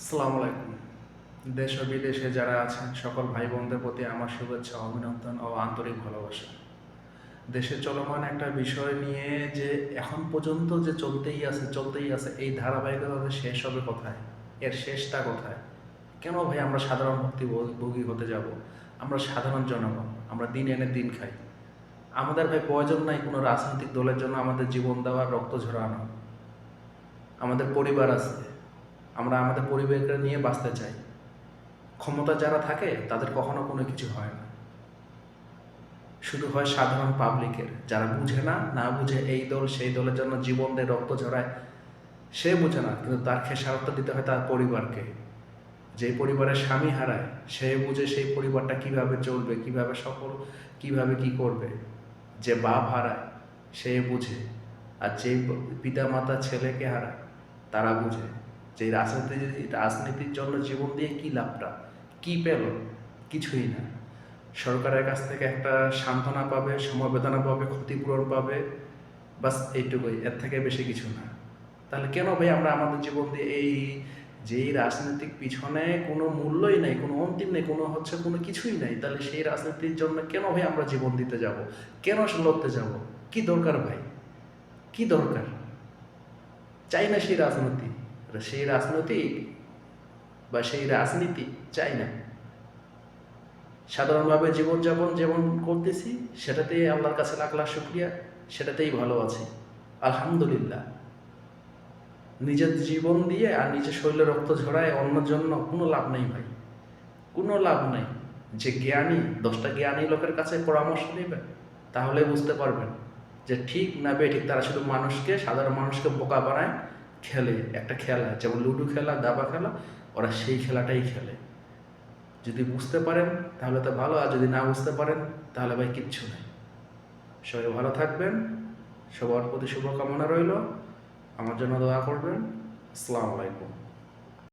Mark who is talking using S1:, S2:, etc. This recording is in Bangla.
S1: আসসালামু আলাইকুম। দেশ ও বিদেশে যারা আছেন, সকল ভাই বোনদের প্রতি আমার শুভেচ্ছা, অভিনন্দন ও আন্তরিক ভালোবাসা। দেশে চলমান একটা বিষয় নিয়ে যে এখন পর্যন্ত যে চলতেই আছে চলতেই আছে, এই ধারাবাহিকতাতে শেষ হবে কোথায়? এর শেষটা কোথায়? কেন ভাই আমরা সাধারণ ভুক্তভোগী হতে যাব? আমরা সাধারণ জনগণ, আমরা দিন এনে দিন খাই। আমাদের ভাই প্রয়োজন নাই কোনো রাজনৈতিক দলের জন্য আমাদের জীবন দেওয়ার রক্ত ঝরানো। আমাদের পরিবার আছে আমরা আমাদের পরিবারকে নিয়ে বাঁচতে চাই। ক্ষমতা যারা থাকে, তাদের কখনো কোনো কিছু হয় না। শুধু হয় সাধারণ পাবলিকের, যারা বুঝে না না বুঝে এই দল, সেই দলের জন্য জীবন দিয়ে রক্ত ঝরায়, সে বুঝে না, কিন্তু তার খেসারত দিতে হয় তার পরিবারকে। যে পরিবারের স্বামী হারায়, সে বুঝে সেই পরিবারটা কীভাবে চলবে, কীভাবে সফল, কীভাবে কি করবে। যে বাপ হারায়, সে বুঝে। আর যে পিতা মাতা ছেলেকে হারায়, তারা বুঝে। যে রাজনীতি রাজনীতির জন্য জীবন দিয়ে কি লাভটা? কি পেল? কিছুই না। সরকারের কাছ থেকে একটা সান্ত্বনা পাবে, সমবেদনা পাবে, ক্ষতিপূরণ পাবে, বাস এইটুকুই, এর থেকে বেশি কিছু না। তাহলে কেন ভাই আমরা আমাদের জীবন দিয়ে এই, যেই রাজনৈতিক পিছনে কোনো মূল্যই নেই, কোনো অন্তিম নেই, কোনো হচ্ছে কোনো কিছুই নাই, তাহলে সেই রাজনীতির জন্য কেন ভাই আমরা জীবন দিতে যাব? কেন লড়তে যাব? কি দরকার ভাই? কি দরকার? চাই না সেই রাজনীতি। সেই রাজনৈতিক বা সেই রাজনীতি চাই না। সাধারণভাবে জীবনযাপন যেমন করতেছি সেটাতেই আল্লাহর কাছে লাখ শুক্রিয়া, সেটাতেই ভালো আছি। আলহামদুলিল্লাহ। নিজের জীবন দিয়ে আর নিজের শরীরে রক্ত ঝরায় অন্যের জন্য কোনো লাভ নেই ভাই। কোনো লাভ নেই। যে জ্ঞানী, দশটা জ্ঞানী লোকের কাছে পরামর্শ নেবেন তাহলে বুঝতে পারবেন যে ঠিক না বে ঠিক তারা শুধু মানুষকে, সাধারণ মানুষকে বোকা বানায় খেলে, একটা খেলা, যেমন লুডো খেলা, দাবা খেলা, ওরা সেই খেলাটাই খেলে। যদি বুঝতে পারেন, তাহলে তো ভালো, আর যদি না বুঝতে পারেন, তাহলে ভাই কিচ্ছু নেই সবাই ভালো থাকবেন, সবার প্রতি শুভকামনা রইল। আমার জন্য দোয়া করবেন। আসসালামু আলাইকুম।